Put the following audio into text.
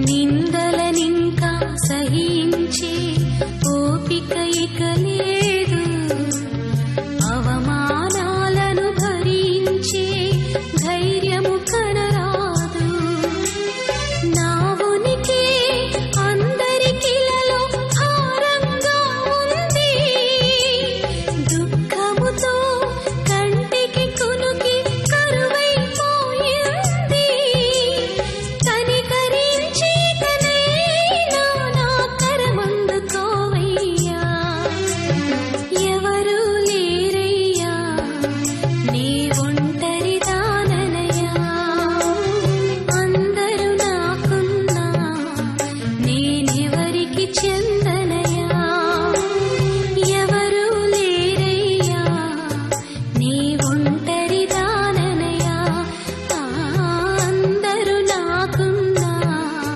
నిందలనింకా సహించే ఓపిక ఇక 天。